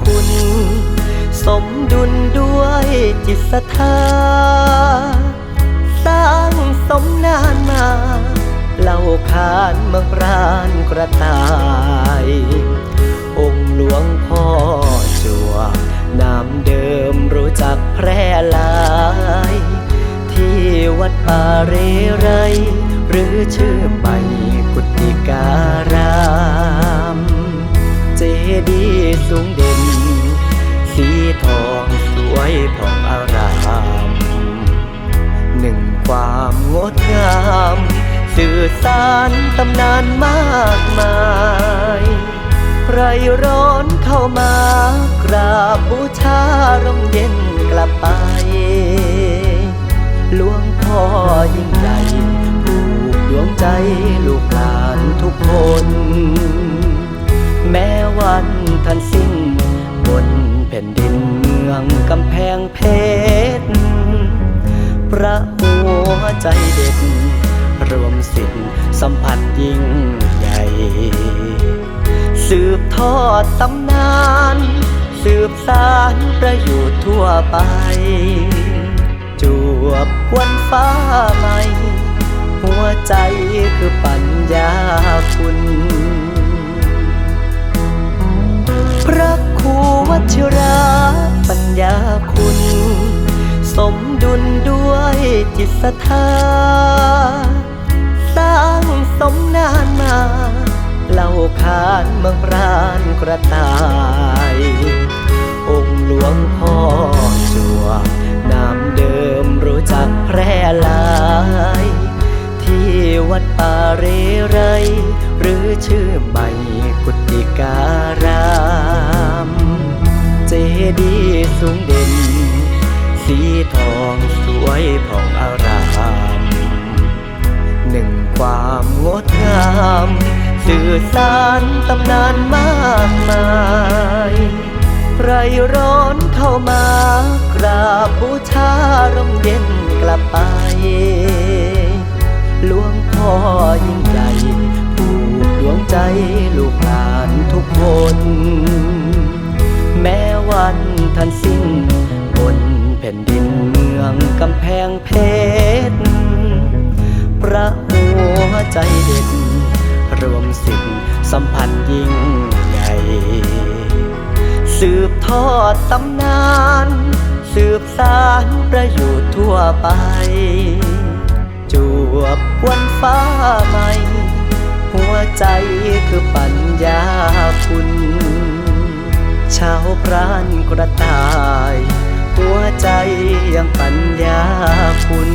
คุณ สมดุลด้วยจิตศรัทธา สร้างสมนานมาเล่าขานเมืองปราณกระต่าย องค์หลวงพ่อจัวนามเดิมรู้จักแพร่หลาย ที่วัดป่าเรไร หรือชื่อใหม่กุติการาม ดีสูงเด่น สีทองสวยผ่องอาราม หนึ่งความงดงาม สื่อสารตำนานมากมาย ใครร้อนเข้ามากราบบูชาร่มเย็นกลับไป พระหัวใจเด็ด รวมสิทธิสัมพันธ์ยิ่งใหญ่ สืบทอดตำนาน สืบสารประโยชน์ทั่วไป จวบวันฟ้าใหม่ หัวใจคือปัญญาคุณ จิตศรัทธาสร้างสมนานมาเล่าขานเมืองปราณกระต่าย องค์หลวงพ่อจัวนามเดิมรู้จักแพร่หลาย ที่วัดป่าเรไร หรือชื่อใหม่กุติการามเจดีย์สูงเด่น สีทอง ยผ่องอารามหนึ่งความงดงามสื่อสารตำนานมากมายใครร้อนเข้ามากราบบูชาร่มเย็นกลับไปหลวงพ่อยิ่งใหญ่ผูกดวงใจลูกหลานทุกคน แม้วันท่านสิ้น ใจเด็ด รวมสิทธิ์สัมพันธ์ยิ่งใหญ่ สืบทอดตำนาน สืบสารประโยชน์ทั่วไป จวบวันฟ้าใหม่ หัวใจคือปัญญาคุณชาวพรานกระต่าย หัวใจยังปัญญาคุณ